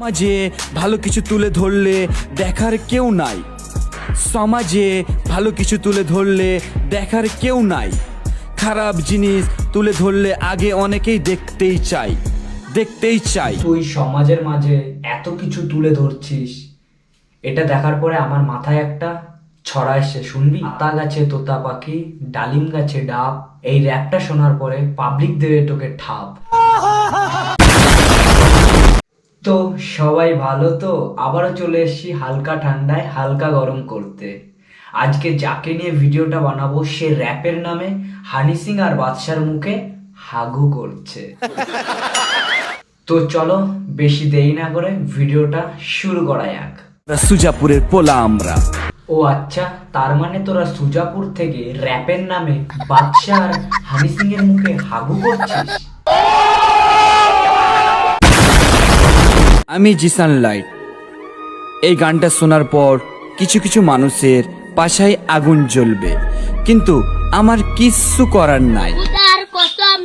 সমাজে ভালো কিছু তুলে ধরলে দেখার কেউ নাই। সমাজে ভালো কিছু তুলে ধরলে দেখার কেউ নাই। খারাপ জিনিস তুলে ধরলে আগে অনেকেই দেখতেই চাই দেখতেই চাই তুই সমাজের মাঝে এত কিছু তুলে ধরছিস, এটা দেখার পরে আমার মাথায় একটা ছড়া এসে, শুনবি? আতা গাছে তোতা পাখি, ডালিম গাছে ডাব, এই র্যাপটা শোনার পরে পাবলিক দেবে তোকে ঠাপ তো সবাই ভালো তো? আবারও চলে এসেছি হালকা ঠান্ডায় হালকা গরম করতে। আজকে যাকে নিয়ে ভিডিওটা বানাবো সে র্যাপের নামে হানি সিং আর বাদশার মুখে হাগু করছে। তো চলো বেশি দেরি না করে ভিডিওটা শুরু করা যাক। সুজাপুরের পোলা আমরা। ও আচ্ছা তার মানে তোরা সুজাপুর থেকে র্যাপের নামে বাদশা আর হানি সিং এর মুখে হাগু করছিস? আমি জিসান লাইট এই গানটা শোনার পর কিছু কিছু মানুষের পাশায় আগুন জ্বলবে। কিন্তু আমার কিচ্ছু করার নাই। উদার কসম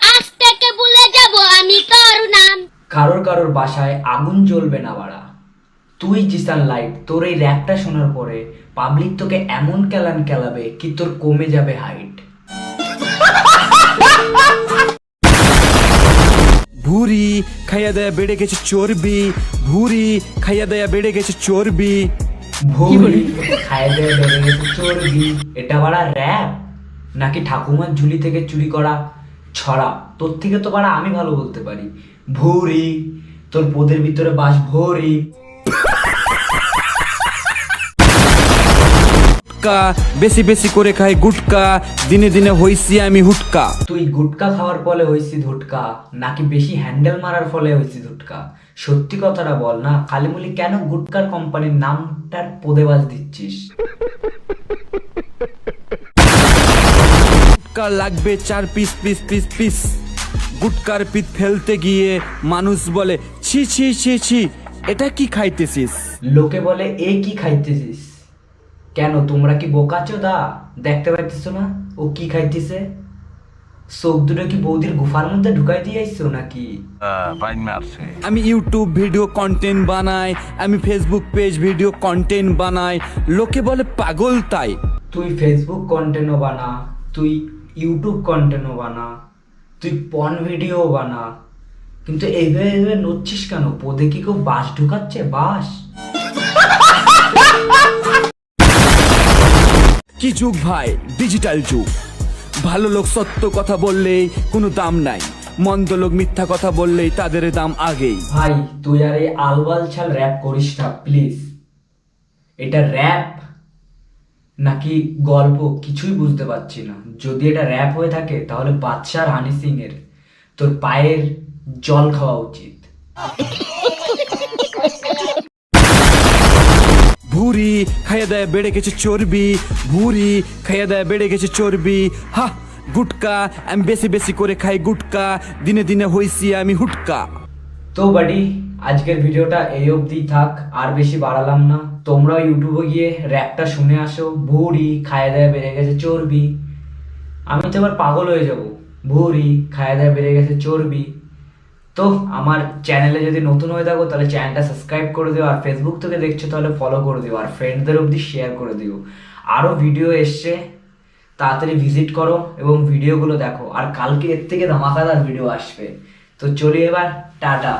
আজ থেকে ভুলে যাব আমি তোর নাম। কারোর কারোর বাসায় আগুন জ্বলবে না বাড়া। তুই জিসান লাইট তোর এই র্যাপটা শোনার পরে পাবলিক তোকে এমন কেলান কেলাবে কি তোর কমে যাবে হাইট। ভুরি খাইয়া দেয়া বেড়ে গেছে চর্বি ভুরি খাইয়া দেয়া বেড়ে গেছে চর্বি। দেয় বেড়ে গেছে চর্বি। এটা বাড়া র্যাপ নাকি ঠাকুমার ঝুলি থেকে চুরি করা? ছড়া তোর থেকে তো বাড়া আমি ভালো বলতে পারি। ভুরি তোর পোদের ভিতরে বাস ভরি। গুটকা বেশি বেশি করে খাই গুটকা দিনে দিনে হইছি আমি হুটকা। তুই গুটকা খাওয়ার ফলে হয়েছি ধুটকা নাকি বেশি হ্যান্ডেল মারার ফলে হয়েছি ধুটকা? সত্যি কথাটা বল না কালিমুলি কেন গুটকার কোম্পানির নামটার পদেবাজ দিচ্ছিস? গুটকা লাগবে চার পিস পিস পিস পিস গুটকার পিত ফেলতে গিয়ে মানুষ বলে ছি ছি ছি ছি এটা কি খাইতেছিস? লোকে বলে এ কি খাইতেছিস? কেন তোমরা কি বোকাচো দা দেখতে পাইতেছ না? ও কি খাইতেছে? চোখ দুটো কি বৌদির গুফার মধ্যে ঢুকাই দিয়ে আইছো নাকি? আমি ইউটিউব ভিডিও কন্টেন্ট বানাই আমি ফেসবুক পেজ ভিডিও কন্টেন্ট বানাই। লোকে বলে পাগল তাই। তুই ফেসবুক কন্টেন্টও বানা তুই ইউটিউব কন্টেন্টও বানা তুই পন ভিডিও বানা। কিন্তু এইভাবে এইভাবে নড়ছিস কেন? পদে কি কেউ বাস ঢুকাচ্ছে? বাস! কি যুগ ভাই? ডিজিটাল যুগ। ভালো লোক সত্য কথা বললেই কোনো দাম নাই। মন্দ লোক মিথ্যা কথা বললেই তাদের দাম আগেই। ভাই, তুই আর এই আলবাল ছাল র্যাপ করিস না প্লিজ এটা র্যাপ নাকি গল্প? কিছুই বুঝতে পারছি না। যদি এটা র্যাপ হয়ে থাকে, তাহলে বাদশার হানি সিং এর তোর পায়ের জল খাওয়া উচিত। ভুরি, খাইয়া দেয় বেড়ে গেছে চর্বি, ভুরি, খাইয়া দেয় বেড়ে গেছে চর্বি। হা, গুটকা, আমি বেশি বেশি করে খাই গুটকা, দিনে দিনে হইছি আমি হুটকা। তো বাডি, আজকের ভিডিওটা এই অবধি থাক, আর বেশি বাড়ালাম না। তোমরাও ইউটিউবে গিয়ে র্যাপটা শুনে আসো ভুড়ি খায় দেয় বেড়ে গেছে চর্বি। আমি তো এবার পাগল হয়ে যাব। ভুড়ি খায় দেয় বেড়ে গেছে চর্বি। তো আমার চ্যানেলে যদি নতুন হয়ে থাকো, তাহলে চ্যানেলটা সাবস্ক্রাইব করে দিও, আর ফেসবুক থেকে দেখছ তাহলে ফলো করে দিও, আর ফ্রেন্ডদের অবধি শেয়ার করে দিও। আরও ভিডিও এসছে, তাড়াতাড়ি ভিজিট করো এবং ভিডিওগুলো দেখো, আর কালকে এর থেকে ধামাকাদার ভিডিও আসবে। তো চলি এবার, টাটা।